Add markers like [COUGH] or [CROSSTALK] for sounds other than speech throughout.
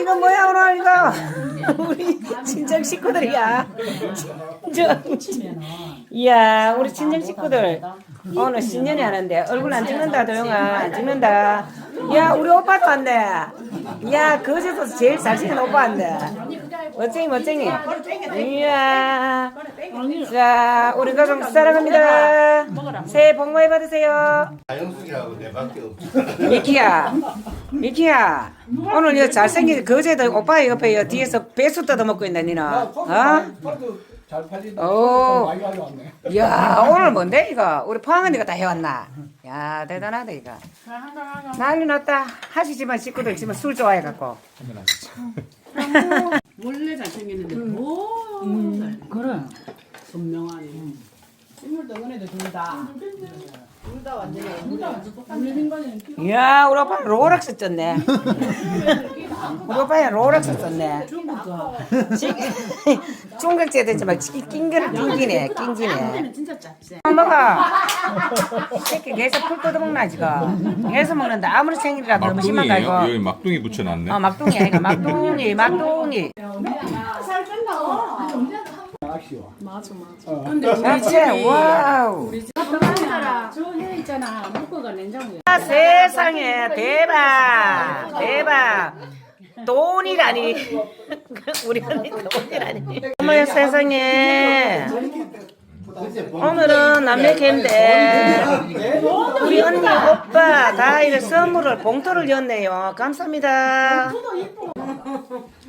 이거 뭐야 오늘 이거 [LAUGHS] 우리 친정 식구들이야. 친정. 이야 우리 친정 식구들 오늘 신년이 하는데 얼굴 안 찍는다 도영아 안 찍는다. 야 우리 오빠도 왔네. 야 거제도서 제일 잘생긴 오빠 왔네. 멋쟁이 멋쟁이. 이야. 자 우리 가족 사랑합니다. 새해 복 많이 받으세요. 다영숙이하고 내밖에 없어. 미키야, 미키야, 오늘 이 잘생긴 거제도 오빠 옆에 이 뒤에서 배수 뜯어 먹고 있네, 니는. 어? 팔도 잘 팔린다. 오. 많이 가져왔네. 야, 오늘 뭔데 이거? 우리 포항 언니가 다 해왔나? 야, 대단하다 이거. 난리 났다. 하시지만 식구들 지금 술 좋아해갖고. 원래 잘생겼는데 뭐 그래. 분명하네. 인물도 은혜도 둘다. 둘 다 완전히 우리 민관이는 키 야, 우리 오빠 로렉스 썼네. 우리 오빠야 로렉스 썼네. 중국가. 중국제 되지만 낑기를 낑기네, 낑기네. 진짜 짭새. 먹어. 새끼 계속 풀 뜯어먹나 지금. 계속 먹는다. 아무리 생일이라도 너무 심한가 막둥이에요? 여기 막둥이 붙여놨네. 어 막둥이야 이거 막둥이 막둥이. 살 뺐나? 아쉬워. 맞아 맞아. 어. 근데 우리 집이 와우. 저해 있잖아. 물고가 냉장고에. 아, 세상에 대박 대박. 돈이라니 [LAUGHS] 우리 언니 돈이라니 어머야 세상에 오늘은 남매캔데 우리 언니 오빠 다 이래 선물을 봉투를 였네요 감사합니다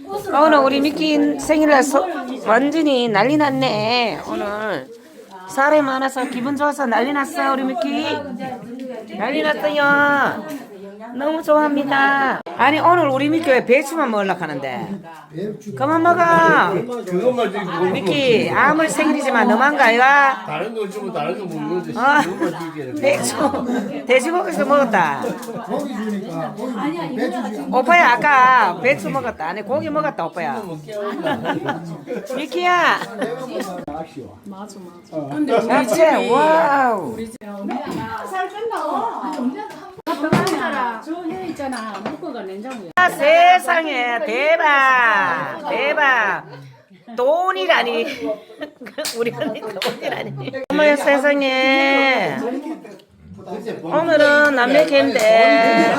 오늘 우리 미키 생일날 소, 완전히 난리 났네. 오늘 사람이 많아서 기분 좋아서 난리 났어 우리 미키. 난리 났어요 너무 좋아합니다 아니 오늘 우리 미키 왜 배추만 먹으려고 하는데 그만 먹어 그것만 지금 미키 아무리 생일이지만 너만 가요 다른 거 주면 다른 거 먹는데 아. 그것만 주게. 배추 돼지고기에서 먹었다 고기 주니까 고기 배주 주. 오빠야 아까 배추 먹었다 아니 고기 먹었다 오빠야 미키야 아쉬워. 맞아 맞아. 어. 근데 우리 집이 와우 살 저해 있잖아. 냉장고에. 아, 세상에 대박. 대박. 돈이라니. [LAUGHS] 우리 언니 돈이라니. 어머야 세상에. 오늘은 남매캔데.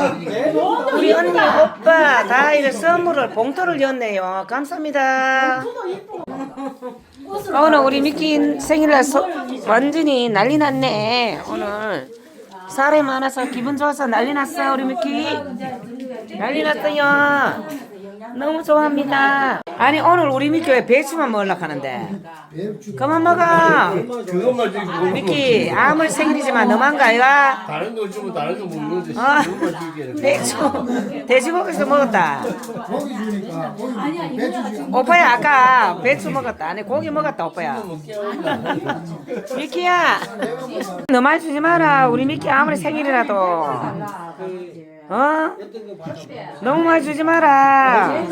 우리 언니 오빠 다 이래 선물을 봉투를 였네요. 감사합니다. 오늘 우리 미키 생일날 소, 완전히 난리 났네 오늘 사람이 많아서 기분 좋아서 난리 났어 우리 미키. 난리 났어요. 너무 좋아합니다 아니 오늘 우리 미키 왜 배추만 먹으려고 하는데? 배주. 그만 먹어. 그것만 지금 미키 아무리 생일이지만 너만 가요 다른 거 주면 다른 거 먹는데 아. 그것만 주게. 배추 돼지고기에서 먹었다. 고기 주니까 고기 배주 주. 오빠야 아까 배추 먹었다. 아니 고기 먹었다 오빠야. 미키야 너말 주지 마라. 우리 미키 아무리 생일이라도 어? 너무 많이 주지 마라 아,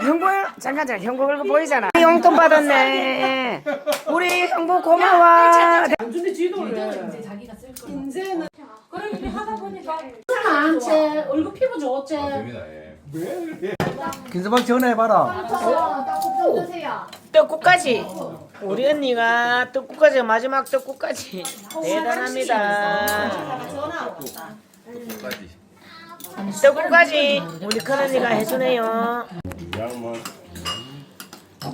형부 잠깐 잠깐 형부 얼굴 보이잖아 용돈 받았네 우리 형부 고마워 근데 지도를 인제는 그럼 이렇게 하다 보니까 안채 얼굴 피부 좋지. 김서방 전화해봐라. 떡국까지 우리 언니가 떡국까지 마지막 떡국까지 대단합니다 떡국까지. 우리 큰 언니가 해주네요.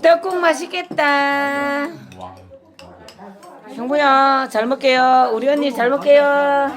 떡국 맛있겠다. 형부야 잘 먹게요. 우리 언니 잘 먹게요